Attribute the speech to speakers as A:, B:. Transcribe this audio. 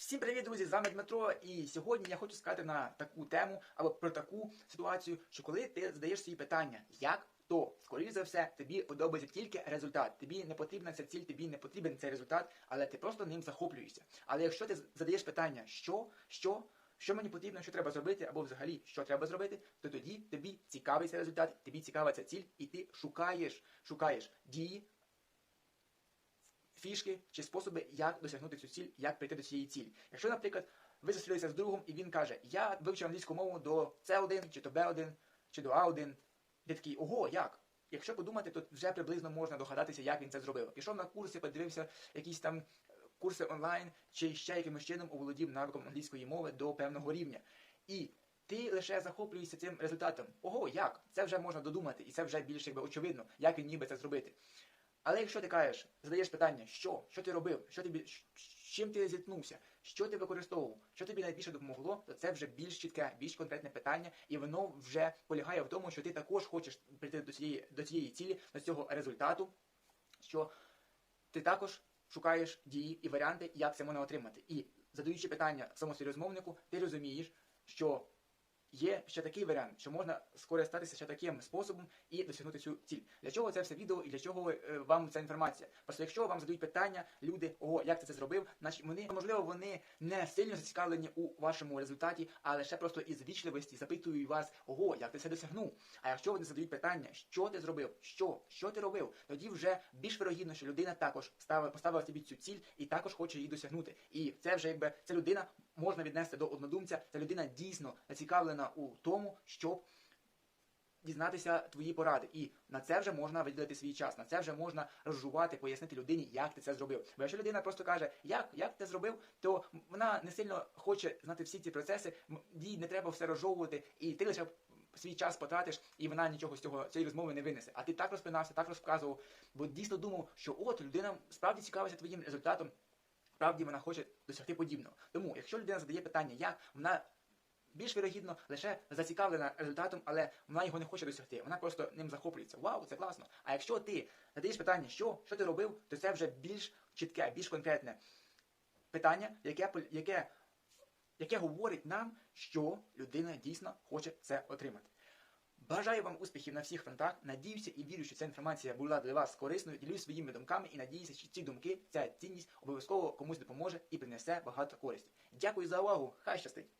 A: Всім привіт, друзі! З вами Дмитро. І сьогодні я хочу сказати на таку тему або про таку ситуацію, що коли ти задаєш собі питання, як то, скоріш за все, тобі подобається тільки результат. Тобі не потрібна ця ціль, тобі не потрібен цей результат, але ти просто ним захоплюєшся. Але якщо ти задаєш питання, що, що, що мені потрібно, що треба зробити, або взагалі що треба зробити, то тоді тобі цікавий цей результат, тобі цікава ця ціль, і ти шукаєш, шукаєш дії, фішки чи способи, як досягнути цю ціль, як прийти до цієї цілі. Якщо, наприклад, ви зустрілися з другом, і він каже, я вивчив англійську мову до C1, чи до B1, чи до A1, ти такий, ого, як? Якщо подумати, то вже приблизно можна догадатися, як він це зробив. Пішов на курси, подивився якісь там курси онлайн, чи ще якимось чином оволодів навиком англійської мови до певного рівня. І ти лише захоплюєшся цим результатом. Ого, як? Це вже можна додумати, і це вже більш якби очевидно, як він ніби це зробити. Але якщо ти кажеш, задаєш питання, що, що ти робив, що тобі, чим ти зіткнувся, що ти використовував, що тобі найбільше допомогло, то це вже більш чітке, більш конкретне питання, і воно вже полягає в тому, що ти також хочеш прийти до цієї, до цієї цілі, до цього результату, що ти також шукаєш дії і варіанти, як це можна отримати. І задаючи питання самосерйозмовнику, ти розумієш, що Є ще такий варіант, що можна скористатися ще таким способом і досягнути цю ціль. Для чого це все відео і для чого е, вам ця інформація? Просто якщо вам задають питання, люди, ого, як ти це зробив, значить вони можливо вони не сильно зацікавлені у вашому результаті, а лише просто із вічливості запитують вас, ого, як ти це досягнув. А якщо вони задають питання, що ти зробив, що, що ти робив, тоді вже більш вирогідно, що людина також ставила, поставила собі цю ціль і також хоче її досягнути. І це вже якби ця людина можна віднести до однодумця. Ця людина дійсно зацікавлена у тому, щоб дізнатися твої поради. І на це вже можна виділити свій час. На це вже можна розжувати, пояснити людині, як ти це зробив. Бо якщо людина просто каже, як, як ти зробив, то вона не сильно хоче знати всі ці процеси, їй не треба все розжовувати, і ти лише свій час потратиш, і вона нічого з цього цієї розмови не винесе. А ти так розпинався, так розказував, бо дійсно думав, що от людина справді цікавиться твоїм результатом. Справді вона хоче досягти подібного. Тому, якщо людина задає питання, як вона більш вірогідно лише зацікавлена результатом, але вона його не хоче досягти. Вона просто ним захоплюється. Вау, це класно. А якщо ти задаєш питання, що, що ти робив, то це вже більш чітке, більш конкретне питання, яке, яке, яке говорить нам, що людина дійсно хоче це отримати. Бажаю вам успіхів на всіх фронтах. Надіюся і вірю, що ця інформація була для вас корисною. Ділюсь своїми думками і надіюся, що ці думки, ця цінність обов'язково комусь допоможе і принесе багато користі. Дякую за увагу. Хай щастить!